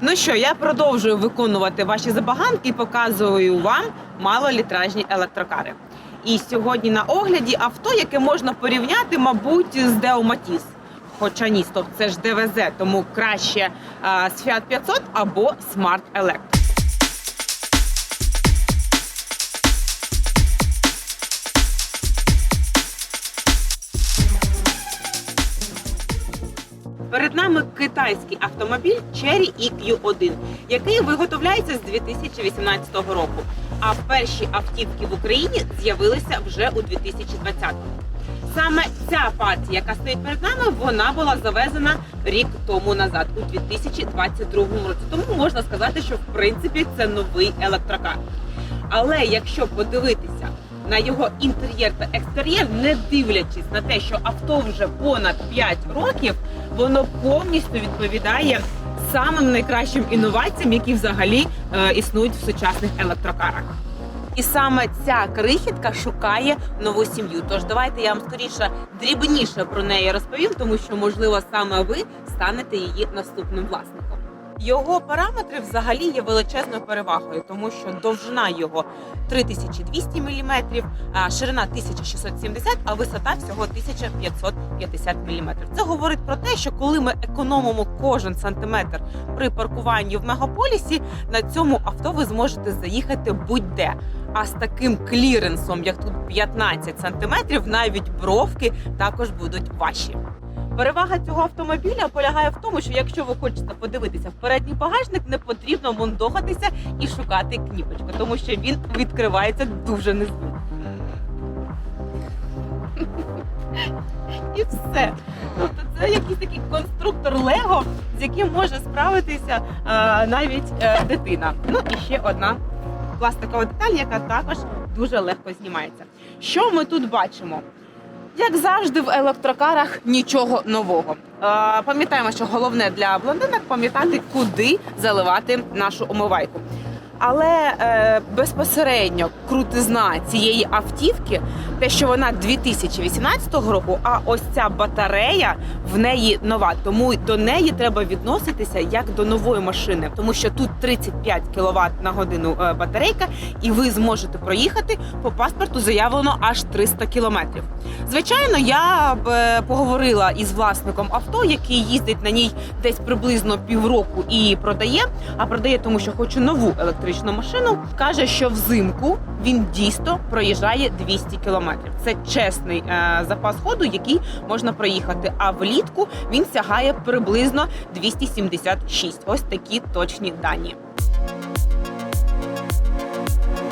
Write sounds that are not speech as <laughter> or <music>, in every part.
Ну що, я продовжую виконувати ваші забаганки і показую вам малолітражні електрокари. І сьогодні на огляді авто, яке можна порівняти, мабуть, з Matiz. Хоча ні, стоп, це ж ДВЗ, тому краще а, з Fiat 500 або Smart Electric. Перед нами китайський автомобіль Cherry EQ1, який виготовляється з 2018 року. А перші автівки в Україні з'явилися вже у 2020-му. Саме ця партія, яка стоїть перед нами, вона була завезена рік тому назад, у 2022 році. Тому можна сказати, що в принципі це новий електрокар. Але якщо подивитися на його інтер'єр та екстер'єр, не дивлячись на те, що авто вже понад 5 років, воно повністю відповідає самим найкращим інноваціям, які взагалі е, існують в сучасних електрокарах. І саме ця крихітка шукає нову сім'ю. Тож давайте я вам скоріше дрібніше про неї розповім, тому що можливо саме ви станете її наступним власником. Його параметри взагалі є величезною перевагою, тому що довжина його 3200 мм, ширина 1670, а висота всього 1550 мм. Це говорить про те, що коли ми економимо кожен сантиметр при паркуванні в мегаполісі, на цьому авто ви зможете заїхати будь-де. А з таким кліренсом, як тут 15 сантиметрів, навіть бровки також будуть ваші. Перевага цього автомобіля полягає в тому, що якщо ви хочете подивитися в передній багажник, не потрібно мондохатися і шукати кніпочку, тому що він відкривається дуже незручно. І все. Тобто це якийсь такий конструктор Лего, з яким може справитися е, навіть е, дитина. Ну і ще одна пластикова деталь, яка також дуже легко знімається. Що ми тут бачимо? Як завжди, в електрокарах нічого нового. Е, пам'ятаємо, що головне для блондинок пам'ятати, куди заливати нашу омивайку. Але е, безпосередньо крутизна цієї автівки, те, що вона 2018 року, а ось ця батарея в неї нова. Тому до неї треба відноситися як до нової машини, тому що тут 35 кВт на годину е, батарейка, і ви зможете проїхати по паспорту заявлено аж 300 кілометрів. Звичайно, я б е, поговорила із власником авто, який їздить на ній десь приблизно півроку і продає. А продає, тому що хоче нову електричну машину. каже, що взимку він дійсно проїжджає 200 кілометрів. Це чесний е, запас ходу, який можна проїхати. А влітку він сягає приблизно 276. Ось такі точні дані.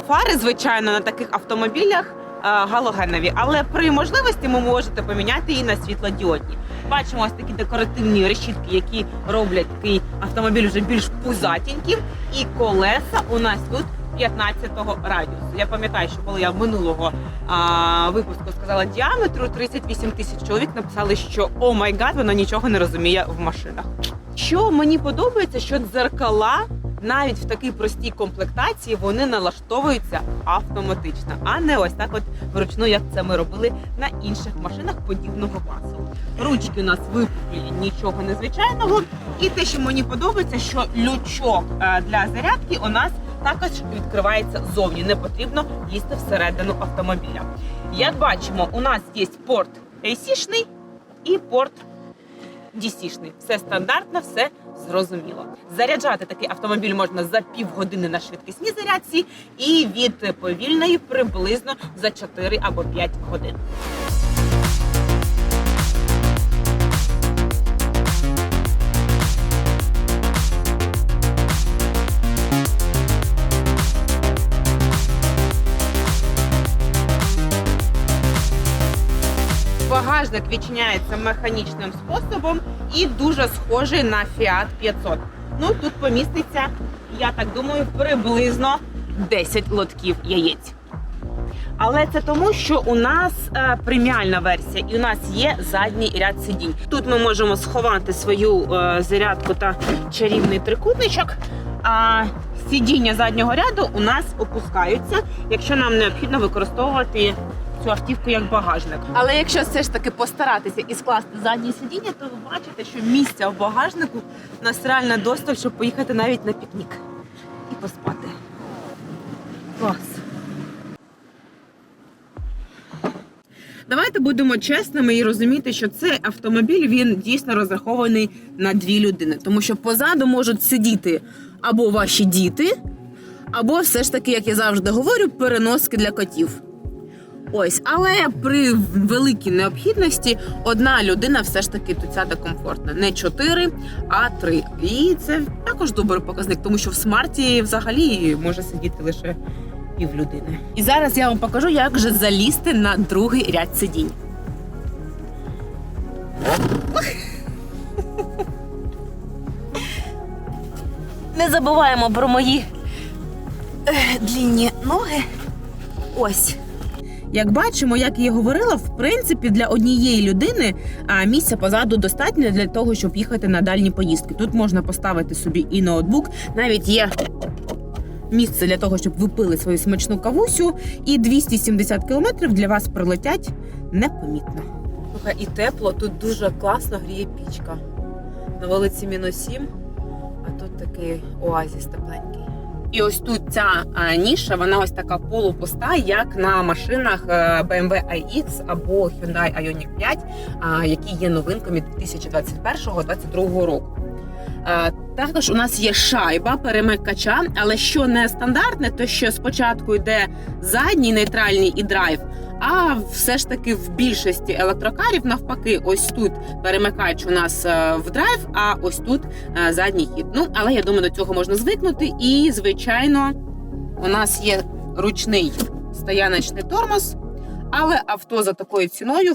Фари, звичайно, на таких автомобілях е, галогенові, але при можливості ви можете поміняти її на світлодіодні. Бачимо ось такі декоративні решітки, які роблять такий автомобіль вже більш пузатеньким. І колеса у нас тут 15-го радіусу. Я пам'ятаю, що коли я минулого а, випуску сказала діаметру 38 тисяч, чоловік написали, що о май гад, вона нічого не розуміє в машинах. Що мені подобається, що дзеркала навіть в такій простій комплектації вони налаштовуються автоматично, а не ось так, от вручну, як це ми робили на інших машинах подібного класу. Ручки у нас випуклі, нічого незвичайного. І те, що мені подобається, що лючок е, для зарядки у нас також відкривається ззовні. Не потрібно лізти всередину автомобіля. Як бачимо, у нас є порт AC-шний і порт DC-шний. Все стандартно, все зрозуміло. Заряджати такий автомобіль можна за півгодини на швидкісній зарядці і від повільної приблизно за 4 або 5 годин. Багажник відчиняється механічним способом і дуже схожий на Fiat 500. Ну тут поміститься, я так думаю, приблизно 10 лотків яєць. Але це тому, що у нас е, преміальна версія, і у нас є задній ряд сидінь. Тут ми можемо сховати свою е, зарядку та чарівний трикутничок. А сидіння заднього ряду у нас опускаються, якщо нам необхідно використовувати цю автівку як багажник. Але якщо все ж таки постаратися і скласти заднє сидіння, то ви бачите, що місця в багажнику у нас реально досталь, щоб поїхати навіть на пікнік і поспати. Клас. Давайте будемо чесними і розуміти, що цей автомобіль він дійсно розрахований на дві людини, тому що позаду можуть сидіти або ваші діти, або все ж таки, як я завжди говорю, переноски для котів. Ось, але при великій необхідності одна людина все ж таки тут сяде комфортно. Не чотири, а три. І це також добрий показник, тому що в смарті взагалі може сидіти лише пів людини. І зараз я вам покажу, як же залізти на другий ряд сидінь. Не забуваємо про мої е, длінні ноги. Ось. Як бачимо, як я говорила, в принципі, для однієї людини місця позаду достатньо для того, щоб їхати на дальні поїздки. Тут можна поставити собі і ноутбук, навіть є місце для того, щоб ви пили свою смачну кавусю, і 270 кілометрів для вас пролетять непомітно. І тепло, тут дуже класно гріє пічка. На вулиці мінус 7, а тут такий оазіс тепленький. І ось тут ця ніша, вона ось така полупуста, як на машинах е, BMW iX або Hyundai Ioniq 5, а, які є новинками 2021-2022 року. Е, Також у нас є шайба перемикача, але що не стандартне, то що спочатку йде задній нейтральний і драйв. А все ж таки в більшості електрокарів навпаки, ось тут перемикач у нас е, в драйв, а ось тут е, задній хід. Ну але я думаю, до цього можна звикнути. І звичайно, у нас є ручний стояночний тормоз, але авто за такою ціною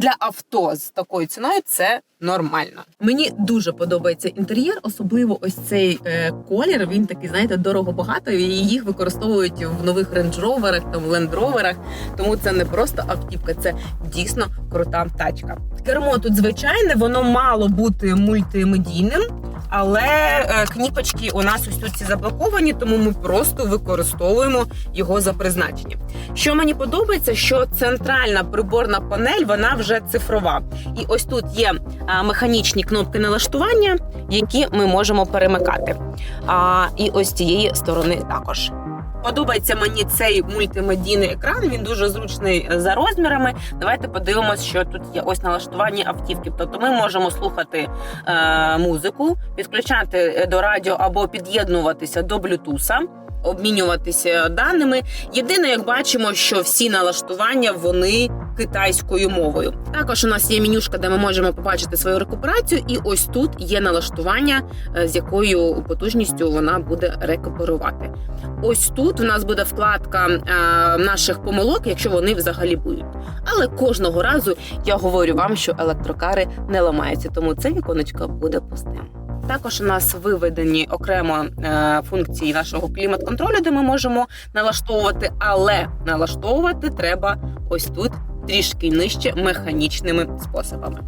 для авто з такою ціною це нормально. Мені дуже подобається інтер'єр, особливо ось цей е, колір. Він такий, знаєте, дорого багато. І їх використовують в нових рейндж-роверах, там лендроверах. Тому це не просто автівка, це дійсно крута тачка. Кермо тут звичайне, воно мало бути мультимедійним. Але е, кніпочки у нас ось ці заблоковані, тому ми просто використовуємо його за призначенням. Що мені подобається, що центральна приборна панель вона вже цифрова, і ось тут є механічні кнопки налаштування, які ми можемо перемикати. А, і ось цієї сторони також. Подобається мені цей мультимедійний екран. Він дуже зручний е, за розмірами. Давайте подивимось, що тут є ось налаштування автівки. Тобто ми можемо слухати е, музику, підключати е, до радіо або під'єднуватися до блютуса. Обмінюватися даними. Єдине, як бачимо, що всі налаштування вони китайською мовою. Також у нас є менюшка, де ми можемо побачити свою рекуперацію, і ось тут є налаштування, е, з якою потужністю вона буде рекуперувати. Ось тут у нас буде вкладка е, наших помилок, якщо вони взагалі будуть. Але кожного разу я говорю вам, що електрокари не ламаються, тому це віконечко буде пустим. Також у нас виведені окремо е, функції нашого клімат-контролю, де ми можемо налаштовувати, але налаштовувати треба ось тут трішки нижче механічними способами.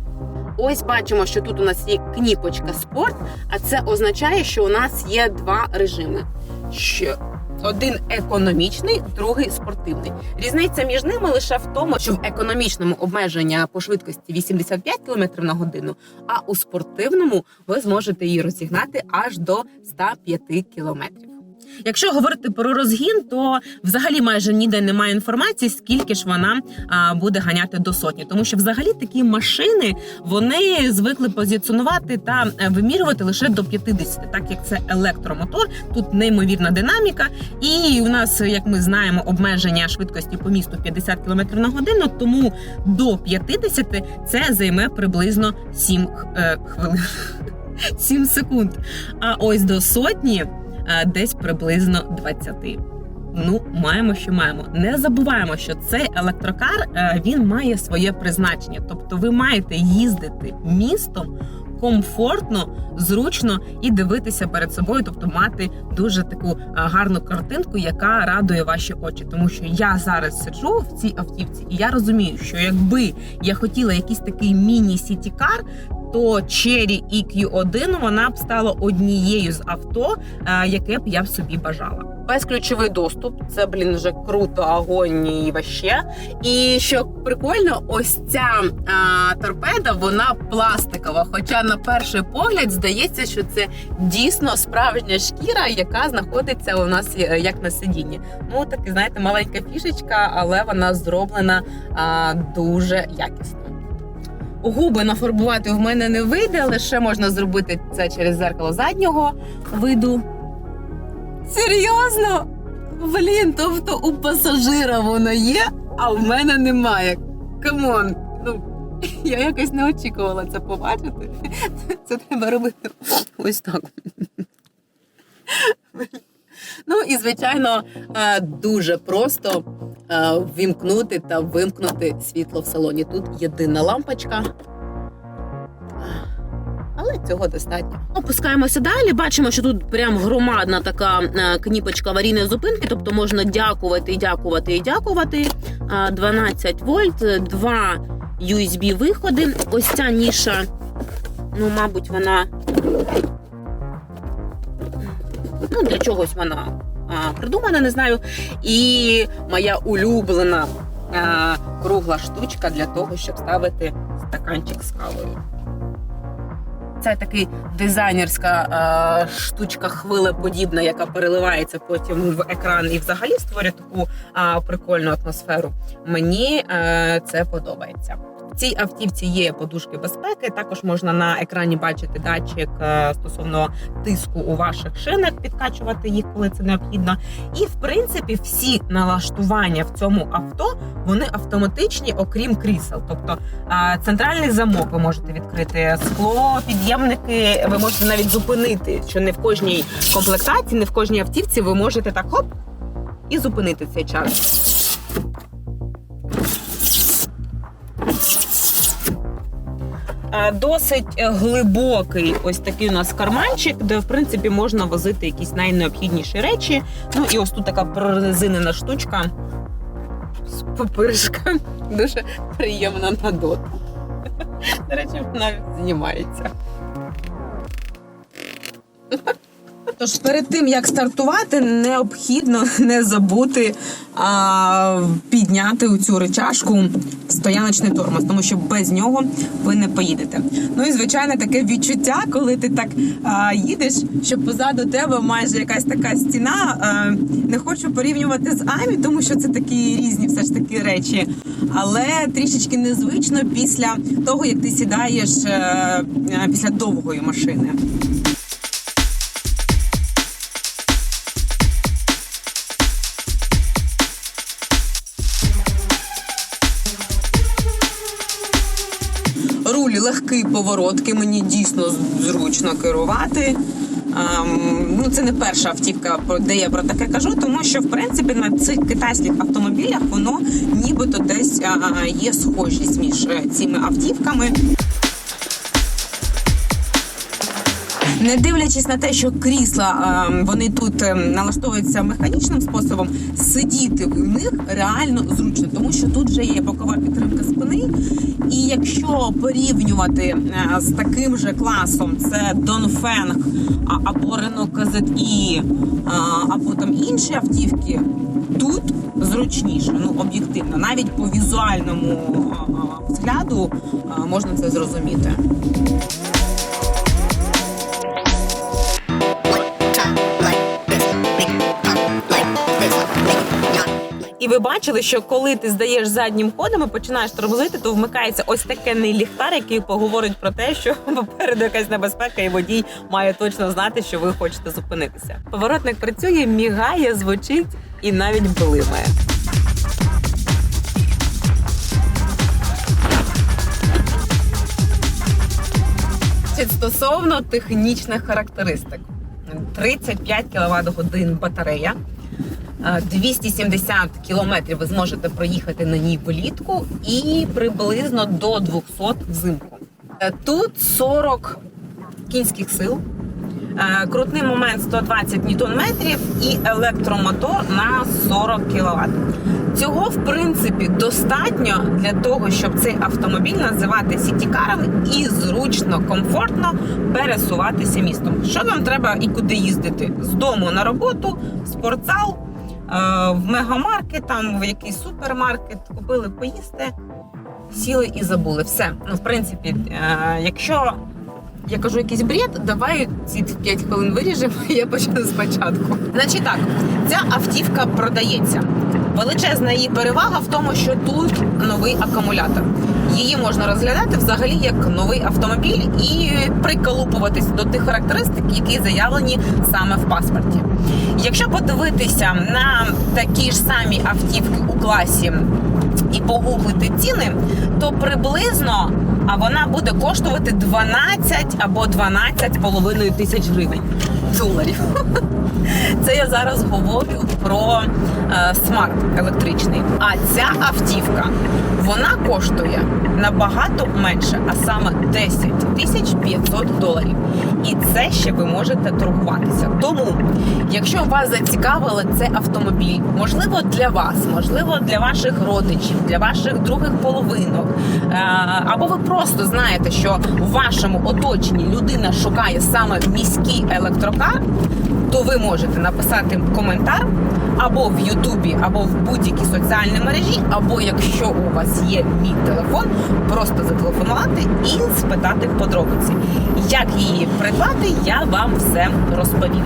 Ось бачимо, що тут у нас є кніпочка спорт, а це означає, що у нас є два режими. Що один економічний, другий спортивний. Різниця між ними лише в тому, що в економічному обмеження по швидкості 85 км на годину, а у спортивному ви зможете її розігнати аж до 105 км. Якщо говорити про розгін, то взагалі майже ніде немає інформації, скільки ж вона буде ганяти до сотні, тому що взагалі такі машини вони звикли позиціонувати та е, вимірювати лише до 50, так як це електромотор, тут неймовірна динаміка, і у нас, як ми знаємо, обмеження швидкості по місту 50 км на годину, тому до 50 це займе приблизно 7 е, хвилин. <laughs> 7 секунд. А ось до сотні десь приблизно 20. Ну, маємо, що маємо. Не забуваємо, що цей електрокар е, він має своє призначення. Тобто, ви маєте їздити містом комфортно, зручно і дивитися перед собою, тобто мати дуже таку е, гарну картинку, яка радує ваші очі. Тому що я зараз сиджу в цій автівці, і я розумію, що якби я хотіла якийсь такий міні-сітікар, то Cherry EQ1 вона б стала однією з авто, е, яке б я б собі бажала. Безключовий доступ, це блін вже круто, огонь і ваще. І що прикольно, ось ця а, торпеда, вона пластикова. Хоча на перший погляд здається, що це дійсно справжня шкіра, яка знаходиться у нас е, як на сидінні. Ну таки, знаєте, маленька фішечка, але вона зроблена а, дуже якісно. Губи нафарбувати в мене не вийде, лише можна зробити це через зеркало заднього виду. Серйозно? Блін, тобто у пасажира воно є, а в мене немає. Камон. Ну, <laughs> я якось не очікувала це побачити. <laughs> Це треба робити ось так. <laughs> Ну і звичайно, е, дуже просто е, ввімкнути та вимкнути світло в салоні. Тут єдина лампочка. Але цього достатньо. Опускаємося далі. Бачимо, що тут прям громадна така е, кніпочка аварійної зупинки, тобто можна дякувати, дякувати і дякувати. Е, 12 вольт, два USB виходи. Ось ця ніша, ну, мабуть, вона ну, для чогось вона а, придумана, не знаю. І моя улюблена а, кругла штучка для того, щоб ставити стаканчик з кавою. Це такий дизайнерська е, штучка хвилеподібна, яка переливається потім в екран і взагалі створює таку е, прикольну атмосферу. Мені е, це подобається. Цій автівці є подушки безпеки. Також можна на екрані бачити датчик е, стосовно тиску у ваших шинах, підкачувати їх, коли це необхідно. І в принципі всі налаштування в цьому авто вони автоматичні, окрім крісел. Тобто а, центральний замок ви можете відкрити, скло, під'ємники, ви можете навіть зупинити, що не в кожній комплектації, не в кожній автівці ви можете так хоп і зупинити цей час. Досить е, глибокий ось такий у нас карманчик, де в принципі можна возити якісь найнеобхідніші речі. Ну і ось тут така прорезинена штучка з папиришка. <laughs> Дуже приємна на доту. <laughs> До речі, вона знімається. Тож перед тим як стартувати, необхідно <laughs> не забути а, підняти у цю речашку стояночний тормоз, тому що без нього ви не поїдете. Ну і звичайно таке відчуття, коли ти так а, їдеш, що позаду тебе майже якась така стіна. А, не хочу порівнювати з Амі, тому що це такі різні все ж таки речі. Але трішечки незвично після того, як ти сідаєш е, е, після довгої машини. Легкий поворотки, мені дійсно зручно керувати. Ем, ну, це не перша автівка, про- де я про таке кажу, тому що в принципі на цих китайських автомобілях воно нібито десь є схожість між е, цими автівками. Не дивлячись на те, що крісла вони тут ем, налаштовуються механічним способом, сидіти в них реально зручно, тому що тут вже є бокова підтримка спини. І якщо порівнювати е, з таким же класом, це а- або KZI, а, або там інші автівки, тут зручніше, ну об'єктивно, навіть по візуальному взгляду можна це зрозуміти. І ви бачили, що коли ти здаєш заднім ходом і починаєш тормозити, то вмикається ось такий ліхтар, який поговорить про те, що <laughs> попереду якась небезпека, і водій має точно знати, що ви хочете зупинитися. Поворотник працює, мігає, звучить і навіть блимає. Стосовно технічних характеристик, 35 кВт годин батарея. Е, 270 кілометрів ви зможете проїхати на ній влітку і приблизно до 200 взимку. Е, Тут 40 кінських сил, е, крутний момент 120 ньютон-метрів і електромотор на 40 кВт. Цього в принципі достатньо для того, щоб цей автомобіль називати сітікаром і зручно, комфортно пересуватися містом. Що вам треба і куди їздити? З дому на роботу, спортзал, е, в мегамаркет, там в якийсь супермаркет, купили поїсти, сіли і забули. Все. Ну, в принципі, е, якщо я кажу якийсь бред, давай ці 5 хвилин виріжемо, і <laughs> я почну спочатку. Значить так, ця автівка продається. Величезна її перевага в тому, що тут новий акумулятор. Її можна розглядати взагалі як новий автомобіль і приколупуватись до тих характеристик, які заявлені саме в паспорті. Якщо подивитися на такі ж самі автівки у класі і погуглити ціни, то приблизно а вона буде коштувати 12 або 12,5 тисяч гривень доларів. <laughs> Це я зараз говорю про е, смарт електричний. А ця автівка вона коштує набагато менше, а саме 10 тисяч 500 доларів. І це ще ви можете торгуватися. Тому, якщо вас зацікавили цей автомобіль, можливо, для вас, можливо, для ваших родичів, для ваших других половинок, е, або ви просто знаєте, що в вашому оточенні людина шукає саме міський електрокар, то ви можете написати коментар або в Ютубі, або в будь-якій соціальній мережі, або якщо у вас є мій телефон, просто зателефонувати і спитати в подробиці. Як її придбати, я вам все розповім.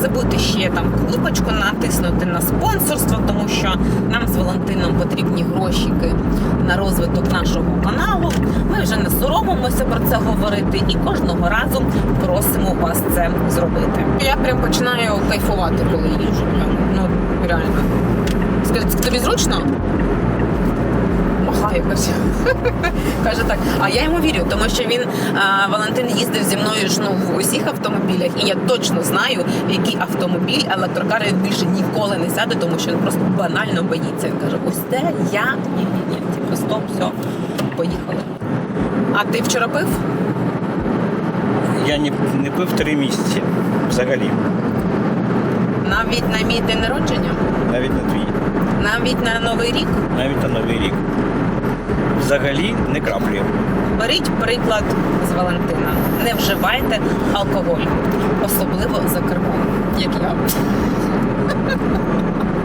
Не забудьте ще там кнопочку натиснути на спонсорство, тому що нам з Валентином потрібні грошики на розвиток нашого каналу. Ми вже не соромимося про це говорити і кожного разу просимо вас це зробити. Я прям починаю кайфувати, коли їжу. Ну реально. Скажіть, тобі зручно? Махає каже. <laughs> каже так. А я йому вірю, тому що він а, Валентин їздив зі мною ж ну, в усіх автомобілях, і я точно знаю, в який автомобіль електрокар він більше ніколи не сяде, тому що він просто банально боїться. Він каже: ось це я ні, ні, ні. Типу, стоп, все, поїхали. А ти вчора пив? Я не, не пив три місяці взагалі, Навіть на мій день народження, навіть на твій, навіть на новий рік. навіть на новий рік. Взагалі не краплі. Беріть приклад з Валентина. Не вживайте алкоголь, особливо за кермом, як я.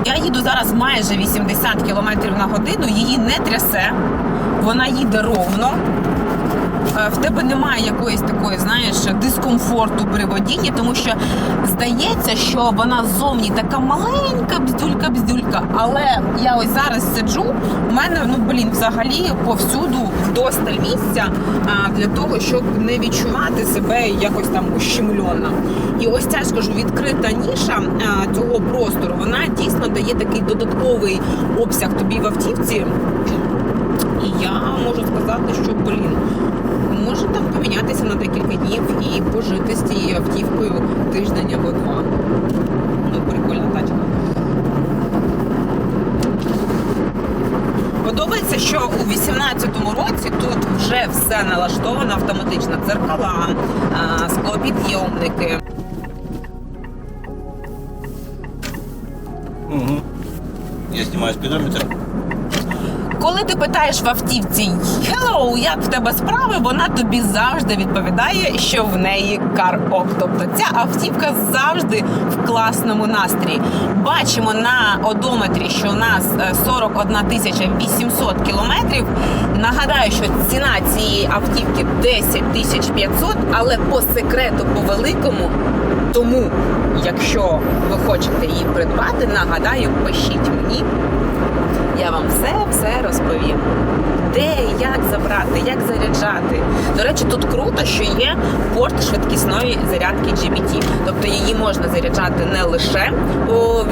Я їду зараз майже 80 км на годину, її не трясе, вона їде ровно. Е, В тебе немає якоїсь такої, знаєш, дискомфорту при водінні, тому що здається, що вона ззовні така маленька бздюлька-бздюлька. Але я ось зараз сиджу, у мене ну блін, взагалі повсюду вдосталь місця для того, щоб не відчувати себе якось там ущемлено. І ось ця скажу відкрита ніша цього простору, вона дійсно дає такий додатковий обсяг тобі в автівці. І я можу сказати, що блін, може там помінятися на декілька днів і пожити з цією автівкою тиждень або два. Ну, прикольна тачка. Подобається, що у 18-му році тут вже все налаштовано автоматично. Дзеркала, склопідйомники. Угу. Я знімаю спідометр. Коли ти питаєш в автівці «Hello, як в тебе справи?», вона тобі завжди відповідає, що в неї карок. Тобто ця автівка завжди в класному настрої. Бачимо на одометрі, що у нас е, 41 тисяча 800 кілометрів. Нагадаю, що ціна цієї автівки 10 тисяч 500, але по секрету, по великому. Тому, якщо ви хочете її придбати, нагадаю, пишіть мені. Я вам все все розповім. Де як забрати, як заряджати. До речі, тут круто, що є порт швидкісної зарядки GBT. Тобто її можна заряджати не лише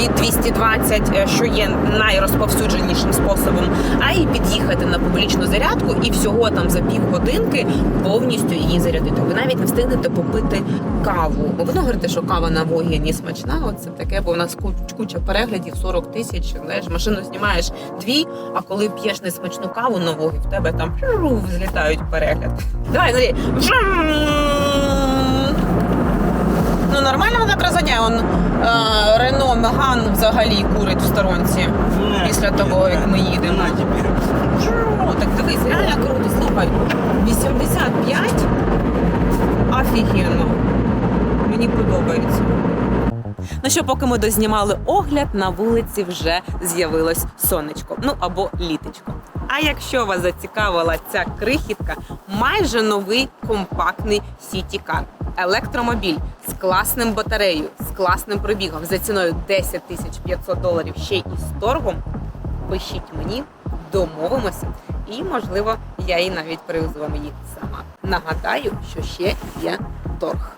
від 220, е, що є найрозповсюдженішим способом, а й під'їхати на публічну зарядку і всього там за півгодинки повністю її зарядити. Ви навіть не встигнете попити каву. Воно говорите, що кава на Вогіні смачна. Оце таке, бо у нас куч- куча переглядів, 40 тисяч. Знаєш, машину знімаєш дві, а коли п'єш несмачну каву на Вогі, в тебе там пшу, взлітають перегляд. Давай, Андрій. Ну нормально вона вона. Он Рено Меган взагалі курить в сторонці після того, як ми їдемо. Так дивись, реально круто, слухай. 85 офігенно. Мені подобається. Ну що, поки ми дознімали огляд, на вулиці вже з'явилось сонечко, ну або літочко. А якщо вас зацікавила ця крихітка, майже новий компактний сіті-кар. Електромобіль з класним батареєю, з класним пробігом за ціною 10 тисяч 500 доларів ще й з торгом. Пишіть мені, домовимося, і можливо я і навіть привезу вам її сама. Нагадаю, що ще є торг.